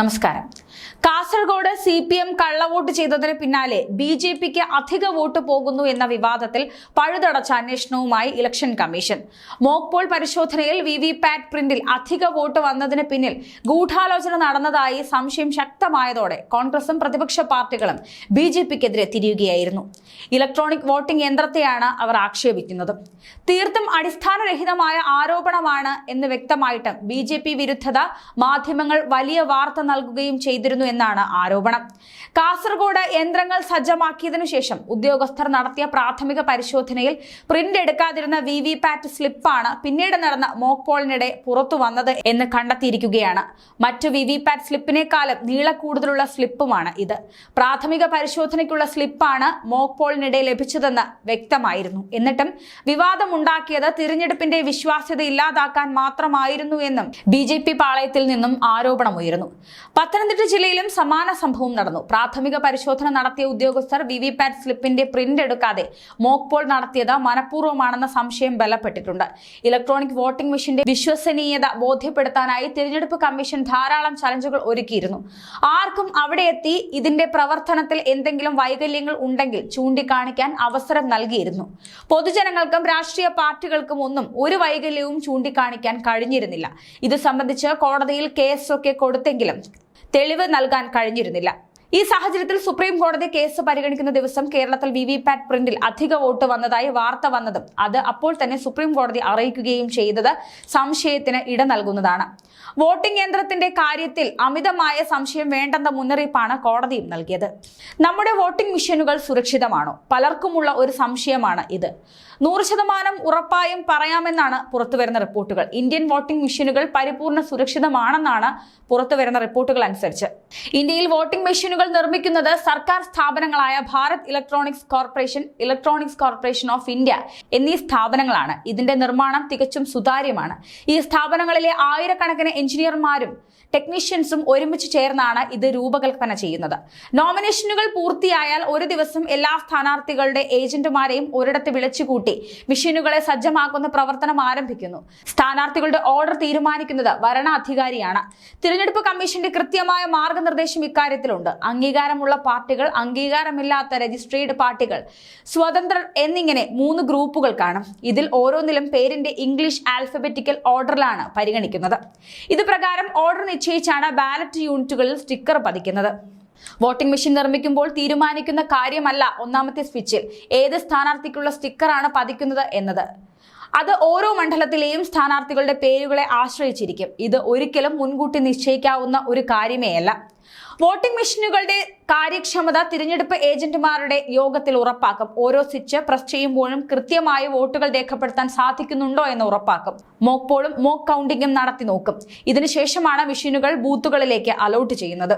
നമസ്കാരം. Kasaragod C P M കള്ളവോട്ട് ചെയ്തതിന് പിന്നാലെ ബി ജെ പിക്ക് അധിക വോട്ട് പോകുന്നു എന്ന വിവാദത്തിൽ പഴുതടച്ച അന്വേഷണവുമായി election commission. Mock poll poll പരിശോധനയിൽ വി വി പാറ്റ് പ്രിന്റിൽ അധിക വോട്ട് വന്നതിന് പിന്നിൽ ഗൂഢാലോചന നടന്നതായി സംശയം ശക്തമായതോടെ കോൺഗ്രസും പ്രതിപക്ഷ പാർട്ടികളും ബി ജെ പിക്കെതിരെ തിരിയുകയായിരുന്നു. ഇലക്ട്രോണിക് വോട്ടിംഗ് യന്ത്രത്തെയാണ് അവർ ആക്ഷേപിക്കുന്നത്. തീർത്തും അടിസ്ഥാനരഹിതമായ ആരോപണമാണ് എന്ന് വ്യക്തമായിട്ടും ബി വിരുദ്ധത മാധ്യമങ്ങൾ വലിയ വാർത്ത നൽകുകയും ചെയ്തിരുന്നു എന്നാണ് ആരോപണം. കാസർഗോഡ് യന്ത്രങ്ങൾ സജ്ജമാക്കിയതിനു ശേഷം ഉദ്യോഗസ്ഥർ നടത്തിയ പ്രാഥമിക പരിശോധനയിൽ പ്രിന്റ് എടുക്കാതിരുന്ന വി വി പാറ്റ് സ്ലിപ്പാണ് പിന്നീട് നടന്ന മോക്ക് പോളിനിടെ പുറത്തു വന്നത് എന്ന് കണ്ടെത്തിയിരിക്കുകയാണ്. മറ്റു വി വി പാറ്റ് സ്ലിപ്പിനേക്കാളും നീളക്കൂടുതലുള്ള സ്ലിപ്പുമാണ് ഇത്. പ്രാഥമിക പരിശോധനയ്ക്കുള്ള സ്ലിപ്പാണ് മോക്ക് പോളിനിടെ ലഭിച്ചതെന്ന് വ്യക്തമായിരുന്നു. എന്നിട്ടും വിവാദമുണ്ടാക്കിയത് തിരഞ്ഞെടുപ്പിന്റെ വിശ്വാസ്യത ഇല്ലാതാക്കാൻ മാത്രമായിരുന്നു എന്നും ബി പാളയത്തിൽ നിന്നും ആരോപണമുയരുന്നു. പത്തനംതിട്ട ജില്ലയിലും സമാന സംഭവം നടന്നു. പ്രാഥമിക പരിശോധന നടത്തിയ ഉദ്യോഗസ്ഥർ വി വി പാറ്റ് സ്ലിപ്പിന്റെ പ്രിന്റ് എടുക്കാതെ മോക്ക് പോൾ നടത്തിയത് മനഃപൂർവമാണെന്ന സംശയം ബലപ്പെട്ടിട്ടുണ്ട്. ഇലക്ട്രോണിക് വോട്ടിംഗ് മെഷീന്റെ വിശ്വസനീയത ബോധ്യപ്പെടുത്താനായി തിരഞ്ഞെടുപ്പ് കമ്മീഷൻ ധാരാളം ചലഞ്ചുകൾ ഒരുക്കിയിരുന്നു. ആർക്കും അവിടെ എത്തി ഇതിന്റെ പ്രവർത്തനത്തിൽ എന്തെങ്കിലും വൈകല്യങ്ങൾ ഉണ്ടെങ്കിൽ ചൂണ്ടിക്കാണിക്കാൻ അവസരം നൽകിയിരുന്നു. പൊതുജനങ്ങൾക്കും രാഷ്ട്രീയ പാർട്ടികൾക്കും ഒന്നും ഒരു വൈകല്യവും ചൂണ്ടിക്കാണിക്കാൻ കഴിഞ്ഞിരുന്നില്ല. ഇത് സംബന്ധിച്ച് കോടതിയിൽ കേസൊക്കെ കൊടുത്തെങ്കിലും തെളിവ് നൽകാൻ കഴിഞ്ഞിരുന്നില്ല ഈ സാഹചര്യത്തിൽ സുപ്രീം കോടതി കേസ് പരിഗണിക്കുന്ന ദിവസം കേരളത്തിൽ വി വി പാറ്റ് പ്രിന്റിൽ അധിക വോട്ട് വന്നതായി വാർത്ത വന്നതും അത് അപ്പോൾ തന്നെ സുപ്രീം കോടതി അറിയിക്കുകയും ചെയ്തത് സംശയത്തിന് ഇട നൽകുന്നതാണ്. വോട്ടിംഗ് യന്ത്രത്തിന്റെ കാര്യത്തിൽ അമിതമായ സംശയം വേണ്ടെന്ന മുന്നറിയിപ്പാണ് കോടതിയും നൽകിയത്. നമ്മുടെ വോട്ടിംഗ് മെഷീനുകൾ സുരക്ഷിതമാണോ? പലർക്കുമുള്ള ഒരു സംശയമാണ് ഇത്. നൂറ് ശതമാനം ഉറപ്പായും പറയാമെന്നാണ് പുറത്തുവരുന്ന റിപ്പോർട്ടുകൾ. ഇന്ത്യൻ വോട്ടിംഗ് മെഷീനുകൾ പരിപൂർണ സുരക്ഷിതമാണെന്നാണ് പുറത്തുവരുന്ന റിപ്പോർട്ടുകൾ അനുസരിച്ച്. ഇന്ത്യയിൽ വോട്ടിംഗ് മെഷീനുകൾ നിർമ്മിക്കുന്നത് സർക്കാർ സ്ഥാപനങ്ങളായ Bharat electronics corporation electronics corporation of India എന്നീ സ്ഥാപനങ്ങളാണ്. ഇതിന്റെ നിർമ്മാണം തികച്ചും സുതാര്യമാണ്. ഈ സ്ഥാപനങ്ങളിലെ ആയിരക്കണക്കിന് എഞ്ചിനീയർമാരും ടെക്നീഷ്യൻസും ഒരുമിച്ച് ചേർന്നാണ് ഇത് രൂപകൽപ്പന ചെയ്യുന്നത്. നോമിനേഷനുകൾ പൂർത്തിയായാൽ ഒരു ദിവസം എല്ലാ സ്ഥാനാർത്ഥികളുടെ ഏജന്റുമാരെയും ഒരിടത്ത് വിളിച്ചുകൂട്ടി മെഷീനുകളെ സജ്ജമാക്കുന്ന പ്രവർത്തനം ആരംഭിക്കുന്നു. സ്ഥാനാർത്ഥികളുടെ ഓർഡർ തീരുമാനിക്കുന്നത് വരണാധികാരിയാണ് തിരഞ്ഞെടുപ്പ് കമ്മീഷന്റെ കൃത്യമായ മാർഗനിർദ്ദേശം ഇക്കാര്യത്തിലുണ്ട്. അംഗീകാരമുള്ള പാർട്ടികൾ അംഗീകാരമില്ലാത്ത രജിസ്ട്രേഡ് പാർട്ടികൾ സ്വതന്ത്രർ എന്നിങ്ങനെ മൂന്ന് ഗ്രൂപ്പുകൾ കാണും. ഇതിൽ ഓരോന്നിലും പേരിന്റെ ഇംഗ്ലീഷ് ആൽഫബറ്റിക്കൽ ഓർഡറിലാണ് പരിഗണിക്കുന്നത്. ഇത് പ്രകാരം ഓർഡർ നിശ്ചയിച്ചാണ് ബാലറ്റ് യൂണിറ്റുകളിൽ സ്റ്റിക്കർ പതിക്കുന്നത്. വോട്ടിംഗ് മെഷീൻ നിർമ്മിക്കുമ്പോൾ തീരുമാനിക്കുന്ന കാര്യമല്ല ഒന്നാമത്തെ സ്വിച്ചിൽ. ഏത് സ്ഥാനാർത്ഥിക്കുള്ള സ്റ്റിക്കറാണ് പതിക്കുന്നത് എന്നത്? അത് ഓരോ മണ്ഡലത്തിലെയും സ്ഥാനാർത്ഥികളുടെ പേരുകളെ ആശ്രയിച്ചിരിക്കും. ഇത് ഒരിക്കലും മുൻകൂട്ടി നിശ്ചയിക്കാവുന്ന ഒരു കാര്യമേ അല്ല വോട്ടിംഗ് മെഷീനുകളുടെ കാര്യക്ഷമത തിരഞ്ഞെടുപ്പ് ഏജന്റുമാരുടെ യോഗത്തിൽ ഉറപ്പാക്കും. ഓരോ സ്വിച്ച് പ്രസ് ചെയ്യുമ്പോഴും കൃത്യമായി വോട്ടുകൾ രേഖപ്പെടുത്താൻ സാധിക്കുന്നുണ്ടോ എന്ന് ഉറപ്പാക്കും. മോക്ക് പോളും മോക്ക് കൗണ്ടിങ്ങും നടത്തി നോക്കും ഇതിനുശേഷമാണ് മെഷീനുകൾ ബൂത്തുകളിലേക്ക് അലോട്ട് ചെയ്യുന്നത്.